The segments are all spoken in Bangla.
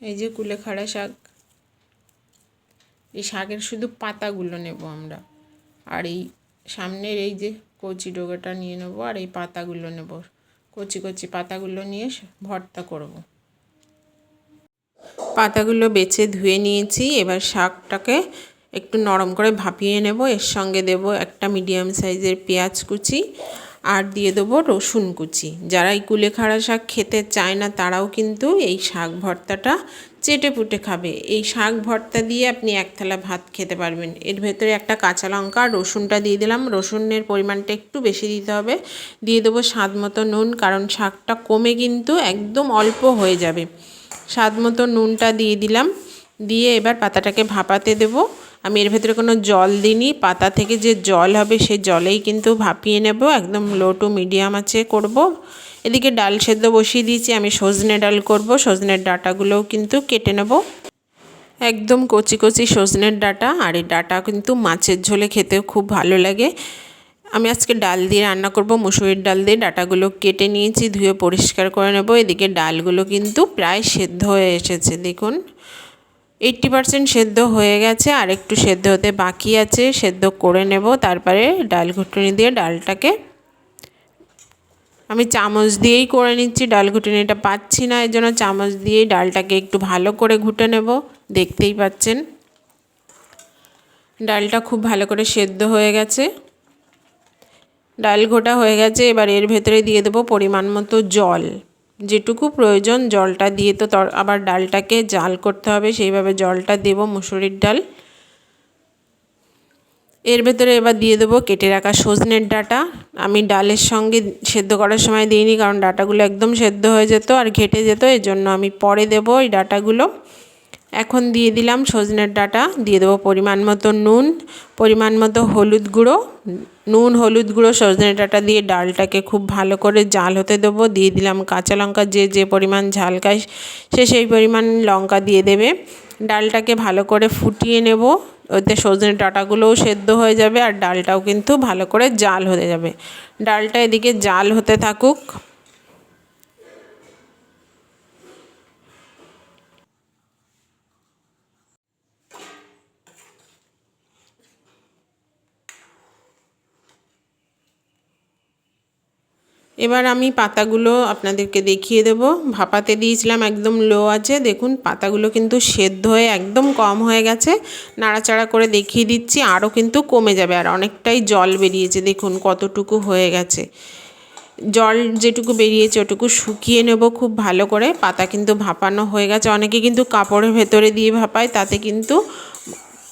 এই যে কুলেখাড়া শাক। এই শাকের শুধু পাতাগুলো নেব আমরা। আর এই সামনের এই যে কচি ডোগাটা নিয়ে নেব আর এই পাতাগুলো নেব। কচি কচি পাতাগুলো নিয়ে ভর্তা করব। পাতাগুলো বেছে ধুয়ে নিয়েছি। এবার শাকটাকে একটু নরম করে ভাপিয়ে নেব। এর সঙ্গে দেব একটা মিডিয়াম সাইজের পেঁয়াজ কুচি আর দিয়ে দেবো রসুন কুচি। যারা এই কুলেখাড়া শাক খেতে চায় না, তারাও কিন্তু এই শাক ভর্তাটা চেটে পুটে খাবে। এই শাক ভর্তা দিয়ে আপনি এক থালা ভাত খেতে পারবেন। এর ভেতরে একটা কাঁচা লঙ্কা রসুনটা দিয়ে দিলাম। রসুনের পরিমাণটা একটু বেশি দিতে হবে। দিয়ে দেবো স্বাদ মতো নুন, কারণ শাকটা কমে কিন্তু একদম অল্প হয়ে যাবে। স্বাদ মতো নুনটা দিয়ে দিলাম। দিয়ে এবার পাতাটাকে ভাপাতে দেবো। আমি এর ভেতরে কোনো জল দিইনি, পাতা থেকে যে জল হবে সে জলেই কিন্তু ভাপিয়ে নেব, একদম লো টু মিডিয়াম আছে করব। এদিকে ডাল সেদ্ধ বসিয়ে দিয়েছি, আমি সজনে ডাল করব, সজনের ডাটাগুলোও কিন্তু কেটে নেব। একদম কচি কচি সজনের ডাটা, আর এই ডাটা কিন্তু মাছের ঝোলে খেতেও খুব ভালো লাগে। আমি আজকে ডাল দিয়ে রান্না করব, মুসুরির ডাল দিয়ে ডাটাগুলো কেটে নিয়েছি, ধুয়ে পরিষ্কার করে নেব। এদিকে ডালগুলো কিন্তু প্রায় সেদ্ধ হয়ে এসেছে, দেখুন। এইট্টি পারসেন্ট সেদ্ধ হয়ে গেছে, আর একটু সেদ্ধ হতে বাকি আছে, সেদ্ধ করে নেব। তারপরে ডাল ঘুটুনি দিয়ে ডালটাকে আমি চামচ দিয়েই করে নিচ্ছি। ডাল ঘুটুনিটা পাচ্ছি না, এই জন্য চামচ দিয়েই ডালটাকে একটু ভালো করে ঘুটে নেব। দেখতেই পাচ্ছেন। ডালটা খুব ভালো করে সেদ্ধ হয়ে গেছে। ডাল ঘোটা হয়ে গেছে, এবার এর ভেতরে দিয়ে দেবো পরিমাণ মতো জল। যেটুকু প্রয়োজন জলটা দিয়ে তো আবার ডালটাকে জাল করতে হবে, সেইভাবে জলটা দেব, মুসুরির ডাল। এর ভেতরে এবার দিয়ে দেবো কেটে রাখা সজনের ডাটা। আমি ডালের সঙ্গে সেদ্ধ করার সময় দিইনি, কারণ ডাটাগুলো একদম সেদ্ধ হয়ে যেত আর ঘেটে যেত এর জন্য আমি পরে দেবো এই ডাটাগুলো। এখন দিয়ে দিলাম সজনের ডাটা, দিয়ে দেবো পরিমাণ মতো নুন, পরিমাণ মতো হলুদ গুঁড়ো। নুন, হলুদ গুঁড়ো সজনে ডাঁটা দিয়ে ডালটাকে খুব ভালো করে জাল হতে দেবো। দিয়ে দিলাম কাঁচা লঙ্কা, যে যে পরিমাণ ঝাল খায় সে সেই পরিমাণ লঙ্কা দিয়ে দেবে। ডালটাকে ভালো করে ফুটিয়ে নেব, ওতে সজনে ডাঁটাগুলোও সেদ্ধ হয়ে যাবে আর ডালটাও কিন্তু ভালো করে জাল হতে যাবে। ডালটা এদিকে জাল হতে থাকুক। এবার আমি পাতাগুলো আপনাদেরকে দেখিয়ে দেব। ভাপাতে দিয়েছিলাম একদম লো আছে। দেখুন, পাতাগুলো কিন্তু সেদ্ধ হয়ে একদম কম হয়ে গেছে। নাড়াচাড়া করে দেখিয়ে দিচ্ছি, আরও কিন্তু কমে যাবে আর অনেকটাই জল বেরিয়েছে। দেখুন, কতটুকু হয়ে গেছে। জল যেটুকু বেরিয়েছে, ওটুকু শুকিয়ে নেব খুব ভালো করে। পাতা কিন্তু ভাপানো হয়ে গেছে। অনেকে কিন্তু কাপড়ের ভেতরে দিয়ে ভাপায়, তাতে কিন্তু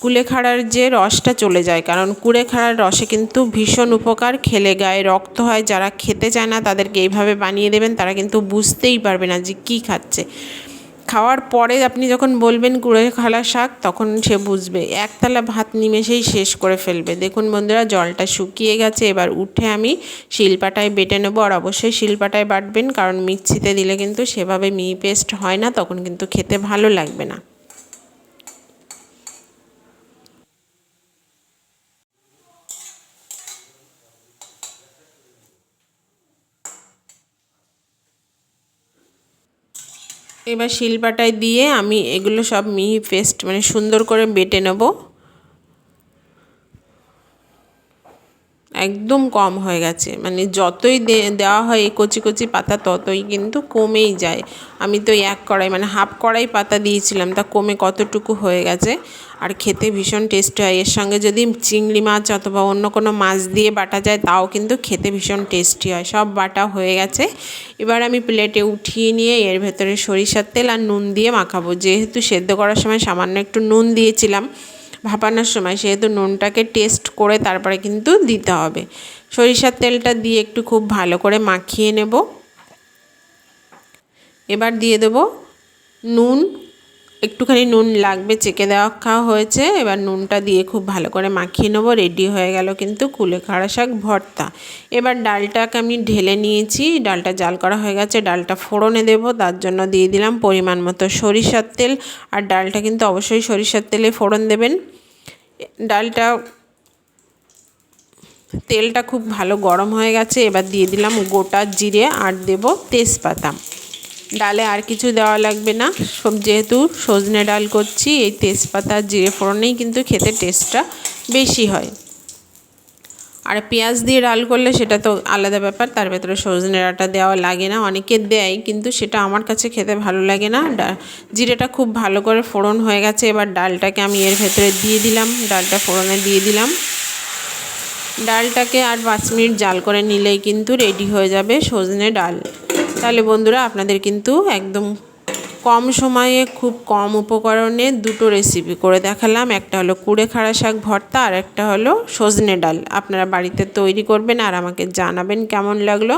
কুলেখাড়ার যে রসটা চলে যায়, কারণ কুলেখাড়ার রসে কিন্তু ভীষণ উপকার, খেলে গায়ে রক্ত হয়, যারা খেতে চায় না তাদেরকে এইভাবে বানিয়ে দেবেন, তারা কিন্তু বুঝতেই পারবে না যে কী খাচ্ছে। খাওয়ার পরে আপনি যখন বলবেন কুলেখাড়া শাক, তখন সে বুঝবে। একতলা ভাত নিমেষেই শেষ করে ফেলবে। দেখুন বন্ধুরা, জলটা শুকিয়ে গেছে, এবার উঠে আমি শিলপাটায় বেটে নেব, আর অবশ্যই শিলপাটায় বাটবেন, কারণ মিক্সিতে দিলে কিন্তু সেভাবে মিহি পেস্ট হয় না, তখন কিন্তু খেতে ভালো লাগবে না। এবার শিলপাটায় দিয়ে আমি এগুলো সব মিহি পেস্ট মানে সুন্দর করে বেটে নেব। একদম কম হয়ে গেছে। মানে যতই দেওয়া হয় কচি কচি পাতা ততই কিন্তু কমেই যায়। আমি তো এক কড়াই মানে হাফ কড়াই পাতা দিয়েছিলাম, তা কমে কতটুকু হয়ে গেছে? আর খেতে ভীষণ টেস্ট হয়। এর সঙ্গে যদি চিংড়ি মাছ অথবা অন্য কোনো মাছ দিয়ে বাটা যায়, তাও কিন্তু খেতে ভীষণ টেস্টি হয়। সব বাটা হয়ে গেছে। এবার আমি প্লেটে উঠিয়ে নিয়ে এর ভেতরে সরিষার তেল আর নুন দিয়ে মাখাবো। যেহেতু সেদ্ধ করার সময় সামান্য একটু নুন দিয়েছিলাম ভাপানোর সময় সেহেতু নুনটাকে টেস্ট করে তারপরে কিন্তু দিতে হবে। সরিষার তেলটা দিয়ে একটু খুব ভালো করে মাখিয়ে নেব। এবার দিয়ে দেব নুন একটুখানি নুন লাগবে, চেকে দেওয়া খাওয়া হয়েছে। এবার নুনটা দিয়ে খুব ভালো করে মাখিয়ে নেব রেডি হয়ে গেল কিন্তু কুলেখাড়া শাক ভর্তা। এবার ডালটাকে আমি ঢেলে নিয়েছি, ডালটা জাল করা হয়ে গেছে, ডালটা ফোড়নে দেবো, তার জন্য দিয়ে দিলাম পরিমাণ মতো সরিষার তেল। আর ডালটা কিন্তু অবশ্যই সরিষার তেলে ফোড়ন দেবেন। ডালটা, তেলটা খুব ভালো গরম হয়ে গেছে, এবার দিয়ে দিলাম গোটা জিরে আর দেব তেজপাতা। ডালে আর কিছু দেওয়া লাগবে না। সব যেহেতু সজনে ডাল করছি, এই তেজপাতা, জিরে ফোড়নেই কিন্তু খেতে টেস্টটা বেশি হয়। আর পেঁয়াজ দিয়ে ডাল করলে সেটা তো আলাদা ব্যাপার, তার ভেতরে সজনে ডাঁটা দেওয়া লাগে না। অনেকে দেয় কিন্তু সেটা আমার কাছে খেতে ভালো লাগে না। জিরেটা খুব ভালো করে ফোড়ন হয়ে গেছে, এবার ডালটাকে আমি এর ভেতরে দিয়ে দিলাম, ডালটা ফোড়নে দিয়ে দিলাম। ডালটাকে আর পাঁচ মিনিট জাল করে নিলেই কিন্তু রেডি হয়ে যাবে সজনে ডাল। তাহলে বন্ধুরা আপনাদের কিন্তু একদম কম সময়ে, খুব কম উপকরণে দুটো রেসিপি করে দেখালাম। একটা হলো কুড়ে খাড়া শাক ভর্তা আর একটা হলো সজনে ডাল। আপনারা বাড়িতে তৈরি করবেন আর আমাকে জানাবেন কেমন লাগল।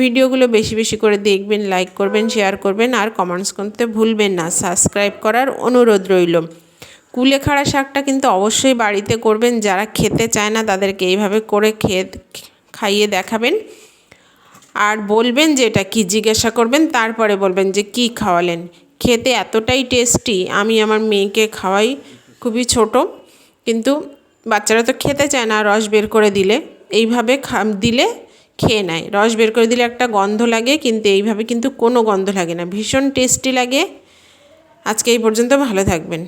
ভিডিওগুলো বেশি বেশি করে দেখবেন লাইক করবেন শেয়ার করবেন আর কমেন্টস করতে ভুলবেন না। সাবস্ক্রাইব করার অনুরোধ রইল। কুলেখাড়া শাকটা কিন্তু অবশ্যই বাড়িতে করবেন। যারা খেতে চায় না তাদেরকে এইভাবে করে খেয়ে, খাইয়ে দেখাবেন। আর বলবেন যে এটা কী জিজ্ঞাসা করবেন, তারপরে বলবেন যে কি খাওয়ালেন। খেতে এতটাই টেস্টি, আমি আমার মেয়েকে খাওয়াই, খুবই ছোট, কিন্তু বাচ্চারা তো খেতে চায় না, রস বের করে দিলে, এইভাবে দিলে খেয়ে নেয়। রস বের করে দিলে একটা গন্ধ লাগে, কিন্তু এইভাবে কিন্তু কোনো গন্ধ লাগে না। ভীষণ টেস্টি লাগে। আজকে এই পর্যন্ত ভালো থাকবেন।